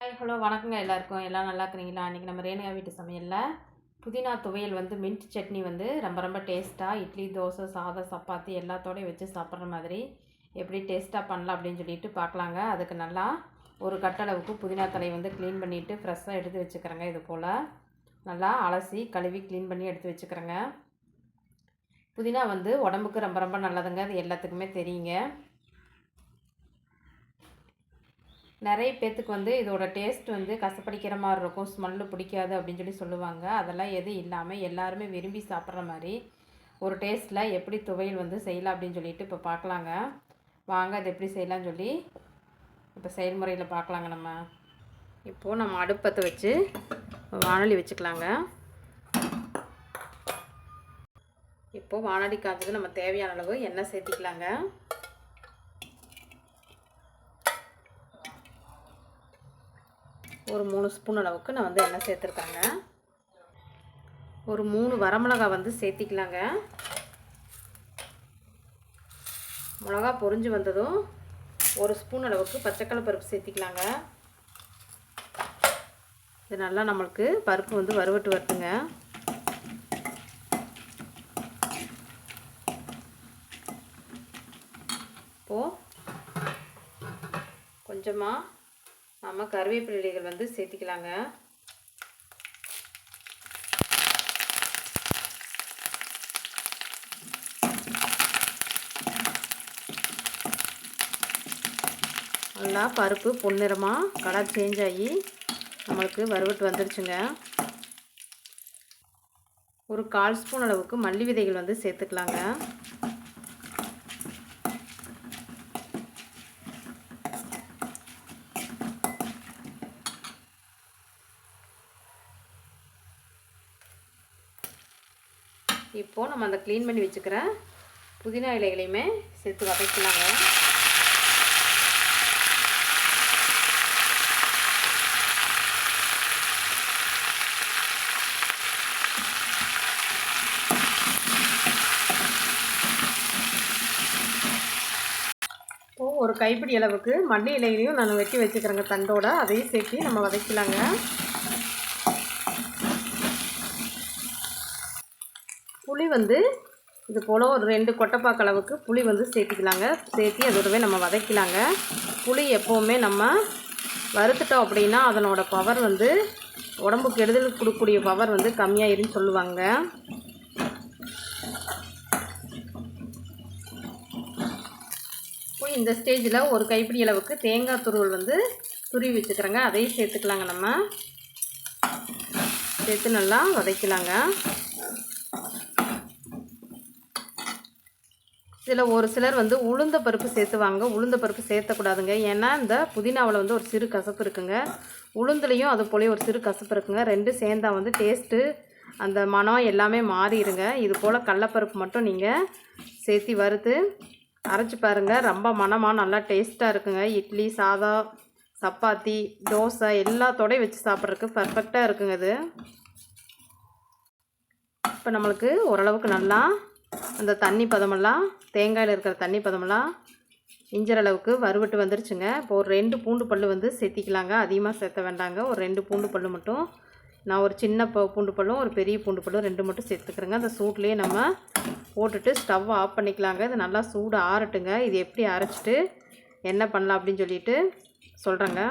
Hi hello வணக்கங்க எல்லாருக்கும். எல்லாம் நல்லா இருக்கிறீங்களா? அன்றைக்கி நம்ம ரேணுகா வீட்டு சமையலில் புதினா துவையல் வந்து மின்ட் சட்னி வந்து ரொம்ப ரொம்ப டேஸ்ட்டாக இட்லி தோசை சாதம் சப்பாத்தி எல்லாத்தோடையும் வச்சு சாப்பிட்ற மாதிரி எப்படி டேஸ்ட்டாக பண்ணலாம் அப்படின்னு சொல்லிட்டு பார்க்கலாங்க. அதுக்கு நல்லா ஒரு கட்டளவுக்கு புதினா தலை வந்து க்ளீன் பண்ணிவிட்டு ஃப்ரெஷ்ஷாக எடுத்து வச்சுக்கிறேங்க இது போல். நல்லா அலசி கழுவி க்ளீன் பண்ணி எடுத்து வச்சுக்கிறேங்க. புதினா வந்து உடம்புக்கு ரொம்ப ரொம்ப நல்லதுங்க. அது எல்லாத்துக்குமே தெரியுங்க. நிறைய பேர்த்துக்கு வந்து இதோட டேஸ்ட் வந்து கசப்படிக்கிற மாதிரி இருக்கும் ஸ்மெல்லு பிடிக்காது அப்படின்னு சொல்லி சொல்லுவாங்க. அதெல்லாம் எதுவும் இல்லாமல் எல்லாருமே விரும்பி சாப்பிட்ற மாதிரி ஒரு டேஸ்ட்டில் எப்படி துவையல் வந்து செய்யலாம் அப்படின்னு சொல்லிட்டு இப்போ பார்க்கலாங்க வாங்க அது எப்படி செய்யலாம்னு சொல்லி இப்போ செயல்முறையில் பார்க்கலாங்க நம்ம. இப்போது நம்ம அடுப்பத்தை வச்சு வானொலி வச்சுக்கலாங்க. இப்போது வானொலி காய்ச்சது நம்ம தேவையான அளவு எண்ணெய் சேர்த்திக்கலாங்க. ஒரு மூணு ஸ்பூன் அளவுக்கு நான் வந்து எண்ணெய் சேர்த்துருக்கேங்க. ஒரு மூணு வரமிளகா வந்து சேர்த்திக்கலாங்க. மிளகா பொரிஞ்சு வந்ததும் ஒரு ஸ்பூன் அளவுக்கு பச்சைக்கடலை பருப்பு சேர்த்திக்கலாங்க. இது நல்லா நம்மளுக்கு பருப்பு வந்து வறுவட்டு வருதுங்க இப்போது கொஞ்சமாக நம்ம கருவேப்பிலைகள் வந்து சேர்த்திக்கலாங்க. நல்லா பருப்பு பொன்னிறமாக கலர் சேஞ்ச் ஆகி நம்மளுக்கு வறுவட்டு வந்துருச்சுங்க. ஒரு கால் ஸ்பூன் அளவுக்கு மல்லி விதைகள் வந்து சேர்த்துக்கலாங்க. இப்போது நம்ம அந்த க்ளீன் பண்ணி வச்சுக்கிற புதினா இலைகளையுமே சேர்த்து வதக்கலாங்க இப்போது ஒரு கைப்பிடி அளவுக்கு மல்லி இலையிலையும் நான் வெட்டி வச்சுக்கிறேங்க தண்டோட. அதையும் சேர்த்து நம்ம வதக்கலாங்க புளி வந்து இது போல் ஒரு ரெண்டு கொட்டைப்பாக்கு அளவுக்கு புளி வந்து சேர்த்திக்கலாங்க. சேர்த்து அதோடவே நம்ம வதக்கலாங்க. புளி எப்போவுமே நம்ம வறுத்துட்டோம் அப்படின்னா அதனோட பவர் வந்து உடம்புக்கு கெடுதல் கொடுக்கக்கூடிய பவர் வந்து கம்மியாயிருன்னு சொல்லுவாங்க. இப்போ இந்த ஸ்டேஜில் ஒரு கைப்பிடி அளவுக்கு தேங்காய் துருவல் வந்து துருவி வச்சுக்கிறேங்க. அதையும் சேர்த்துக்கலாங்க நம்ம. சேர்த்து நல்லா வதக்கலாங்க. இதில் ஒரு சிலர் வந்து உளுந்த பருப்பு சேர்த்துவாங்க. உளுந்த பருப்பு சேர்த்தக்கூடாதுங்க. ஏன்னா இந்த புதினாவில் வந்து ஒரு சிறு கசப்பு இருக்குங்க. உளுந்துலேயும் அது போலே ஒரு சிறு கசப்பு இருக்குங்க. ரெண்டு சேர்ந்தா வந்து டேஸ்ட்டு அந்த மனம் எல்லாமே மாறிடுங்க. இது போல் கடலப்பருப்பு மட்டும் நீங்கள் சேர்த்தி வறுத்து அரைச்சி பாருங்கள் ரொம்ப மனமாக நல்லா டேஸ்ட்டாக இருக்குங்க. இட்லி சாதம் சப்பாத்தி தோசை எல்லாத்தோடையும் வச்சு சாப்பிட்றதுக்கு பர்ஃபெக்டாக இருக்குங்க இது. இப்போ நம்மளுக்கு ஓரளவுக்கு நல்லா அந்த தண்ணி பதமெல்லாம் தேங்காயில் இருக்கிற தண்ணி பதமெல்லாம் இஞ்சர் அளவுக்கு வறுவட்டு வந்துருச்சுங்க. இப்போ ஒரு ரெண்டு பூண்டு பல் வந்து சேர்த்திக்கலாங்க. அதிகமாக சேர்த்த வேண்டாங்க. ஒரு ரெண்டு பூண்டு பல் மட்டும். நான் ஒரு சின்ன பூண்டு பல்லும் ஒரு பெரிய பூண்டு பல்லும் ரெண்டு மட்டும் சேர்த்துக்கிறேங்க. அந்த சூட்லேயே நம்ம போட்டுட்டு ஸ்டவ் ஆஃப் பண்ணிக்கலாங்க. இது நல்லா சூடு ஆறட்டுங்க. இது எப்படி அரைச்சிட்டு என்ன பண்ணலாம் அப்படின்னு சொல்லிட்டு சொல்கிறேங்க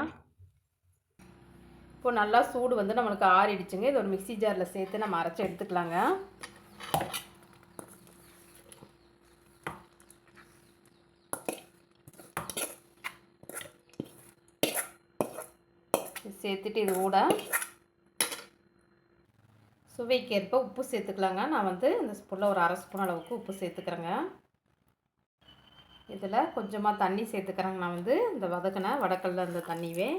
இப்போ நல்லா சூடு வந்து நம்மளுக்கு ஆறிடுச்சுங்க. இது ஒரு மிக்சி ஜாரில் சேர்த்து நம்ம அரைச்சி எடுத்துக்கலாங்க. சேர்த்துட்டு இது கூட சுவைக்கேற்ப உப்பு சேர்த்துக்கலாங்க. நான் வந்து இந்த ஸ்பூனில் ஒரு அரை ஸ்பூன் அளவுக்கு உப்பு சேர்த்துக்கிறேங்க. இதில் கொஞ்சமாக தண்ணி சேர்த்துக்கிறேங்க. நான் வந்து இந்த வதக்கின வடக்கல்ல இந்த தண்ணியவே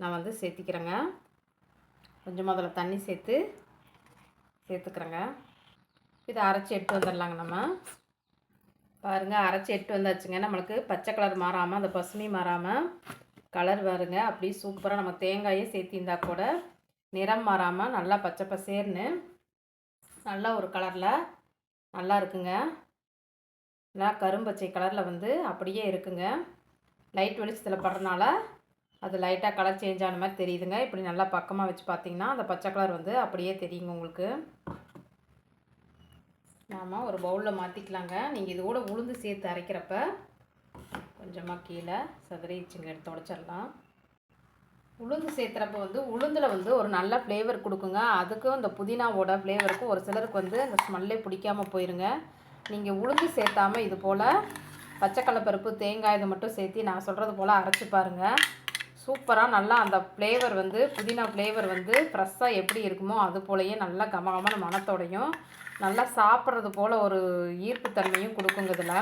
நான் வந்து சேர்த்திக்கிறேங்க. கொஞ்சமாக அதில் தண்ணி சேர்த்து சேர்த்துக்கிறேங்க. இதை அரைச்சி எடுத்து வந்துடலாங்க நம்ம. பாருங்கள் அரைச்சி எடுத்து வந்தாச்சுங்க. நம்மளுக்கு பச்சை கலர் மாறாமல் அந்த பசுமை மாறாமல் கலர் வருங்க. அப்படி சூப்பராக நம்ம தேங்காயே சேர்த்திருந்தா கூட நிறம் மாறாமல் நல்லா பச்சை பசேர்னு நல்லா ஒரு கலரில் நல்லா இருக்குங்க. நல்லா கரும்பச்சை கலரில் வந்து அப்படியே இருக்குங்க. லைட் வெளிச்சத்தில் படுறதுனால அது லைட்டாக கலர் சேஞ்ச் ஆன மாதிரி தெரியுதுங்க. இப்படி நல்லா பக்கமாக வச்சு பார்த்தீங்கன்னா அந்த பச்சை கலர் வந்து அப்படியே தெரியுங்க உங்களுக்கு. நாம் ஒரு பவுலில் மாற்றிக்கலாங்க நீங்கள் இது கூட உளுந்து சேர்த்து அரைக்கிறப்ப கொஞ்சமாக கீழே சதுரிச்சுங்க எடுத்து உடச்சிடலாம். உளுந்து சேர்த்துறப்ப வந்து உளுந்தில் வந்து ஒரு நல்ல ஃப்ளேவர் கொடுக்குங்க. அதுக்கும் இந்த புதினாவோட ஃப்ளேவருக்கும் ஒரு சிலருக்கு வந்து அந்த ஸ்மெல்லே பிடிக்காமல் போயிருங்க. நீங்கள் உளுந்து சேர்த்தாமல் இது போல் பச்சைக்கடலைப்பருப்பு தேங்காய் இதை மட்டும் சேர்த்து நான் சொல்கிறது போல் அரைச்சி பாருங்கள் சூப்பராக நல்லா அந்த ஃப்ளேவர் வந்து புதினா ஃப்ளேவர் வந்து ஃப்ரெஷ்ஷாக எப்படி இருக்குமோ அது போலயே நல்லா கமகமான மனத்தோடையும் நல்லா சாப்பிட்றது போல் ஒரு ஈர்ப்புத்தன்மையும் கொடுக்குங்க இதில்.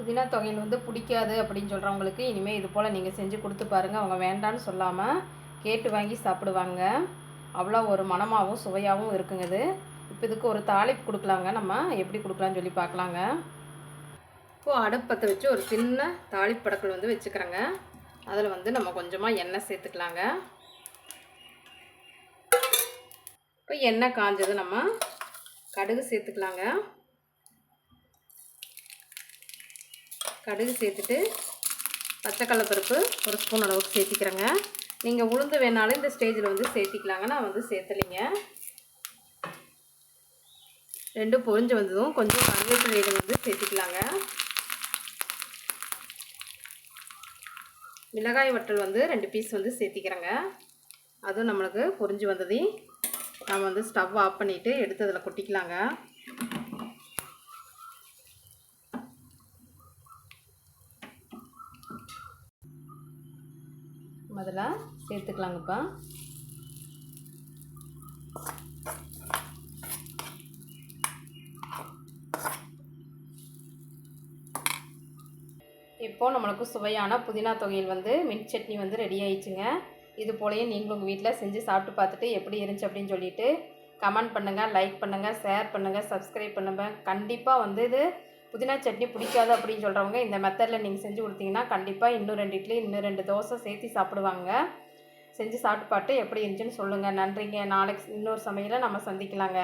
புதினா தொகையில் வந்து பிடிக்காது அப்படின்னு சொல்கிறவங்களுக்கு இனிமேல் இது போல் நீங்கள் செஞ்சு கொடுத்து பாருங்கள் அவங்க வேண்டான்னு சொல்லாமல் கேட்டு வாங்கி சாப்பிடுவாங்க. அவ்வளோ ஒரு மனமாகவும் சுவையாகவும் இருக்குங்க இது. இப்போ இதுக்கு ஒரு தாளிப்பு கொடுக்கலாங்க. நம்ம எப்படி கொடுக்கலான்னு சொல்லி பார்க்கலாங்க. இப்போது அடுப்பத்தை வச்சு ஒரு சின்ன தாளிப்படக்கல் வந்து வச்சுக்கிறேங்க. அதில் வந்து நம்ம கொஞ்சமாக எண்ணெய் சேர்த்துக்கலாங்க. இப்போ எண்ணெய் காஞ்சது நம்ம கடுகு சேர்த்துக்கலாங்க. கடுகு சேர்த்துட்டு பச்சைக்கடலை பருப்பு ஒரு ஸ்பூன் அளவுக்கு சேர்த்திக்கிறேங்க. நீங்கள் உளுந்து வேணாலும் இந்த ஸ்டேஜில் வந்து சேர்த்திக்கலாங்க. நான் வந்து சேர்த்துலிங்க. ரெண்டும் பொறிஞ்சு வந்ததும் கொஞ்சம் கருவேப்பிலை வந்து சேர்த்திக்கலாங்க. மிளகாய் வற்றல் வந்து ரெண்டு பீஸ் வந்து சேர்த்திக்கிறேங்க. அதுவும் நம்மளுக்கு பொறிஞ்சு வந்ததையும் நம்ம வந்து ஸ்டவ் ஆஃப் பண்ணிவிட்டு எடுத்து அதில் கொட்டிக்கலாங்க. முதல்ல சேர்த்துக்கலாங்கப்பா. இப்போது நம்மளுக்கு சுவையான புதினா தொகையில் வந்து மின்ட் சட்னி வந்து ரெடி ஆயிடுச்சுங்க. இது போலயே நீங்களும் உங்கள் வீட்டில் செஞ்சு சாப்பிட்டு பார்த்துட்டு எப்படி இருந்துச்சு அப்படின்னு சொல்லிட்டு கமெண்ட் பண்ணுங்கள் லைக் பண்ணுங்கள் ஷேர் பண்ணுங்கள் சப்ஸ்கிரைப் பண்ணுங்கள் கண்டிப்பாக வந்து இது புதினா சட்னி பிடிக்காது அப்படின்னு சொல்கிறவங்க இந்த மெத்தடில் நீங்கள் செஞ்சு கொடுத்தீங்கன்னா கண்டிப்பாக இன்னும் ரெண்டு இட்லி இன்னும் ரெண்டு தோசை சேர்த்து சாப்பிடுவாங்க. செஞ்சு சாப்பிட்டு பாட்டு எப்படி இருந்துச்சுன்னு சொல்லுங்கள் நன்றிங்க. நாளைக்கு இன்னொரு சமையலை நம்ம சந்திக்கலாங்க.